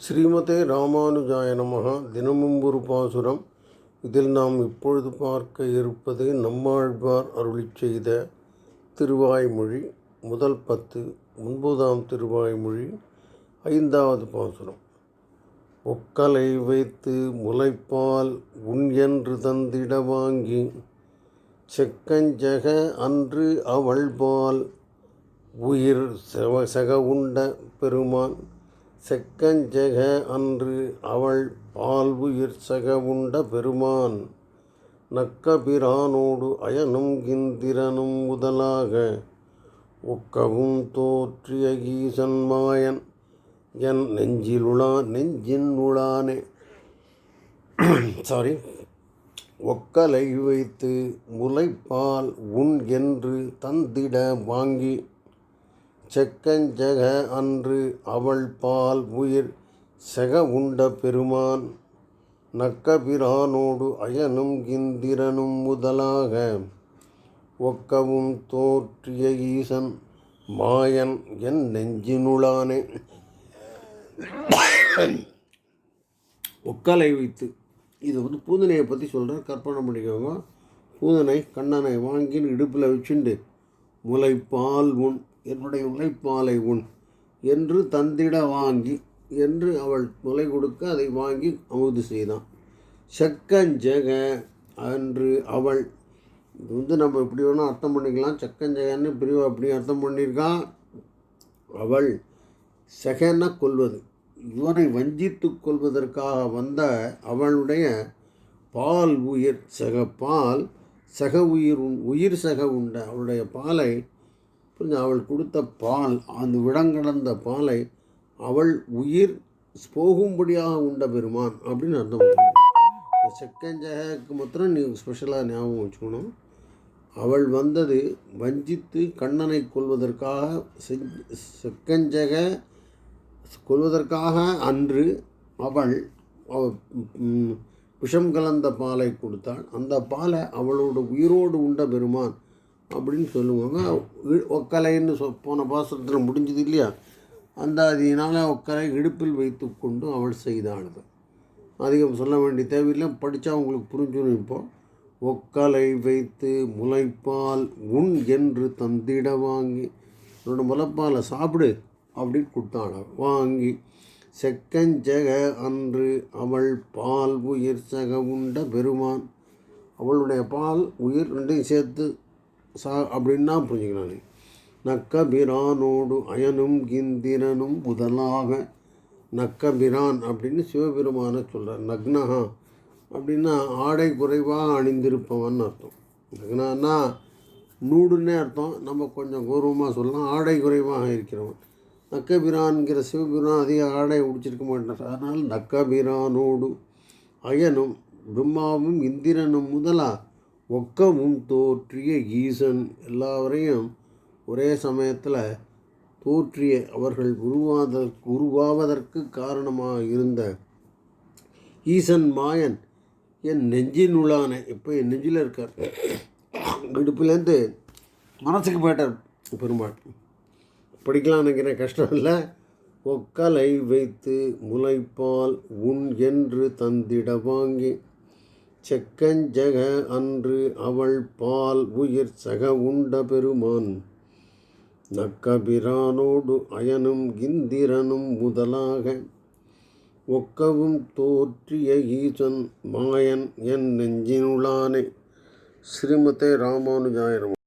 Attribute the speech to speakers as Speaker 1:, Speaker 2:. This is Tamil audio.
Speaker 1: ஸ்ரீமதே ராமானுஜாய நமக தினமும் ஒரு பாசுரம். இதில் நாம் இப்பொழுது பார்க்க இருப்பது நம்மாழ்வார் அருளிச் செய்த திருவாய்மொழி முதல் பத்து ஒன்பதாம் திருவாய்மொழி ஐந்தாவது பாசுரம். ஒக்கலை வைத்து முளைப்பால் உன் என்று தந்திட வாங்கி செக்கஞ்செக அன்று அவள்பால் உயிர் செவ செக உண்ட பெருமான் செக்கஞ்செக அன்று அவள் பால் உயிர் செக உண்ட பெருமான். நக்கபிரானோடு அயனும் கிந்திரனும் முதலாக ஒக்கவும் தோற்றிய ஈசன் மாயன். என் நெஞ்சிலுளா நெஞ்சின் உளானே. சாரி ஒக்கலை வைத்து முளைப்பால் உன் என்று தந்திட வாங்கி செக்கஞ்செக அன்று அவள் பால் உயிர் செக உண்ட பெருமான். நக்கபிரானோடு அயனும் இந்திரனும் முதலாக ஒக்கவும் தோற்றிய ஈசன் மாயன் என் நெஞ்சினுளானே. ஒக்கலை வைத்து இது வந்து பூதனையை பற்றி சொல்கிறேன் கற்பனை பண்ணிக்கோங்க. பூதனை கண்ணனை வாங்கி இடுப்பில் வச்சுண்டு முளைப்பால் உன் என்னுடைய உழைப்பாலை உண் என்று தந்திட வாங்கி என்று அவள் முலை கொடுக்க அதை வாங்கி அமுது செய்தான். செக்கஞ்செக அன்று அவள் இது வந்து நம்ம எப்படி வேணால் அர்த்தம் பண்ணிக்கலாம். செக்கஞ்சகன்னு பிரிவு அப்படி அர்த்தம் பண்ணியிருக்கான் அவள் செகன கொள்வது இவனை வஞ்சித்து கொள்வதற்காக வந்த அவளுடைய பால் உயிர் சக பால் சக உயிர் உண் உயிர் சக உண்ட அவளுடைய பாலை கொஞ்சம் அவள் கொடுத்த பால் அந்த விடங்கடந்த பாலை அவள் உயிர் போகும்படியாக உண்ட பெருமான் அப்படின்னு அர்த்தம். இந்த செக்கஞ்சகக்கு மாத்திரம் நீ ஸ்பெஷலாக ஞாபகம் வச்சுக்கணும். அவள் வந்தது வஞ்சித்து கண்ணனை கொள்வதற்காக செக்கஞ்சக கொள்வதற்காக அன்று அவள் விஷம் கலந்த பாலை கொடுத்தாள். அந்த பாலை அவளோட உயிரோடு உண்ட பெருமான் அப்படின்னு சொல்லுவாங்க. ஒக்கலைன்னு சொ போன பாசனத்தில் முடிஞ்சது இல்லையா? அந்த அதனால் ஒக்கலை இடுப்பில் வைத்து கொண்டு அவள் செய்தாள். அதிகம் சொல்ல வேண்டிய தேவையில்லை. படித்தா உங்களுக்கு புரிஞ்சிடும் இப்போ. ஒக்கலை வைத்து முளைப்பால் உண் என்று தந்திட வாங்கி. என்னோட முளைப்பாலை சாப்பிடு அப்படின்னு கொடுத்தாள். வாங்கி. செக்கஞ்செக அன்று அவள் பால் உயிர் சக உண்ட பெருமான். அவளுடைய பால் உயிர் ரெண்டையும் சேர்த்து சா அப்படின்னா புரிஞ்சுக்கலாம் நீ நக்கபிரானோடு அயனும் கிந்திரனும் முதலாக நக்கபிரான் அப்படின்னு சிவபெருமானை சொல்கிறார் நக்னஹா அப்படின்னா ஆடை குறைவாக அணிந்திருப்பவன் அர்த்தம். நக்னான்னா நூடுன்னே அர்த்தம். நம்ம கொஞ்சம் கௌரவமாக சொல்லலாம். ஆடை குறைவாக இருக்கிறவன். நக்கபிரான்கிற சிவபிரான் அதிக ஆடை உடிச்சிருக்க மாட்டார். அதனால் நக்கபிரானோடு அயனும் பிரம்மாவும் இந்திரனும் முதலாக ஒக்கமும் தோற்றிய ஈசன் எல்லாவரையும் ஒரே சமயத்தில் தோற்றிய அவர்கள் உருவாத உருவாவதற்கு காரணமாக இருந்த ஈசன் மாயன் என் நெஞ்சின் உள்ளான இப்போ என் நெஞ்சில் இருக்கார். இடுப்புலேருந்து மனசுக்கு போயிட்டார் பெருமாள். படிக்கலாம் நினைக்கிறேன் கஷ்டம் இல்லை. ஒக்கலை வைத்து முளைப்பால் உன் என்று தந்திட வாங்கி செக்கஞ்சக அன்று அவள் பால் உயிர் சக உண்ட பெருமான். நக்கபிரானோடு அயனும் இந்திரனும் முதலாக ஒக்கவும் தோற்றிய ஈசன் மாயன் என் நெஞ்சினுளானே ஸ்ரீமதே ராமானுஜாயிரம்